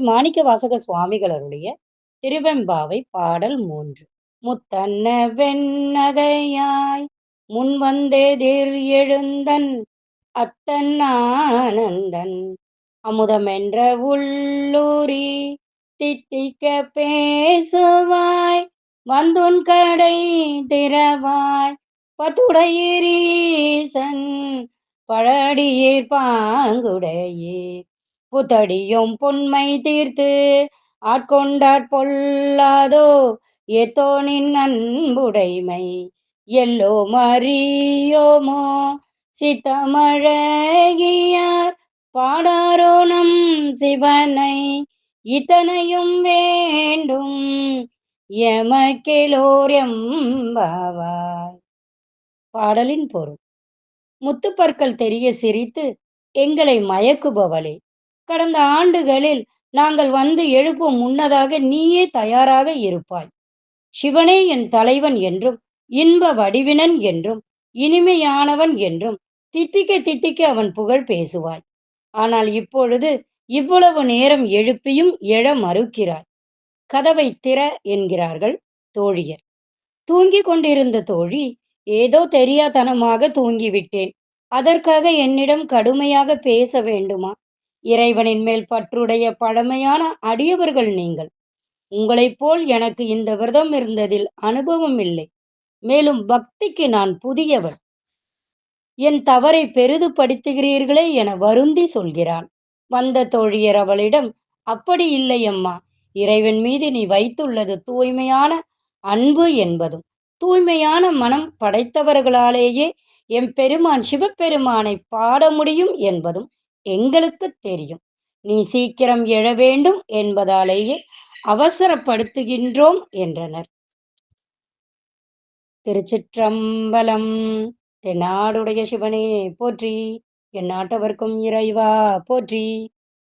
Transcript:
மாணிக்க வாசக சுவாமிகளருடைய திருவெம்பாவை பாடல் மூன்று. முத்தன்ன வெண்ணகையாய் முன் வந்தெதிர் எழுந்தன் அத்தன் ஆனந்தன். அமுதமென்ற உள்ளூரி தித்திக்க பேசுவாய். வந்துன் கடை திறவாய். பத்துடையீசன் பழடியீர் பாங்குடையீர். புத்தடியும் பொன்மை தீர்த்து ஆட்கொண்டாற் பொல்லாதோ ஏத்தோனின் அன்புடைமை எல்லோ மறியோமோ சித்தமழகியார் பாடாரோ நம் சிவனை இத்தனையும் வேண்டும் எமக்கெலோர் எம்பாவாய். பாடலின் பொருள் முத்துப்பற்கள் தெரிய சிரித்து எங்களை மயக்குபவளே கடந்த ஆண்டுகளில் நாங்கள் வந்து எழுப்பும் முன்னதாக நீயே தயாராக இருப்பாய். சிவனே என் தலைவன் என்றும் இன்ப வடிவினன் என்றும் இனிமையானவன் என்றும் தித்திக்க தித்திக்க அவன் புகழ் பேசுவாய். ஆனால் இப்பொழுது இவ்வளவு நேரம் எழுப்பியும் எழ மறுக்கிறாய். கதவை திற என்கிறார்கள் தோழியர். தூங்கிக் கொண்டிருந்த தோழி ஏதோ தெரியாதனமாக தூங்கிவிட்டேன். அதற்காக என்னிடம் கடுமையாக பேச வேண்டுமா? இறைவனின் மேல் பற்றுடைய பழமையான அடியவர்கள் நீங்கள். உங்களைப் போல் எனக்கு இந்த விரதம் இருந்ததில் அனுபவம் இல்லை. மேலும் பக்திக்கு நான் புதியவள். என் தவறை பெரிது படுத்துகிறீர்களே என வருந்தி சொல்கிறான். வந்த தோழியர் அவளிடம் அப்படி இல்லை அம்மா. இறைவன் மீது நீ வைத்துள்ளது தூய்மையான அன்பு என்பதும் தூய்மையான மனம் படைத்தவர்களாலேயே எம் பெருமான் சிவபெருமானை பாட முடியும் என்பதும் எங்களுக்கு தெரியும். நீ சீக்கிரம் எழ வேண்டும் என்பதாலேயே அவசரப்படுத்துகின்றோம் என்றனர். திருச்சிற்றம்பலம் தென்னாடுடைய சிவனே போற்றி என் நாட்டவர்க்கும் இறைவா போற்றி.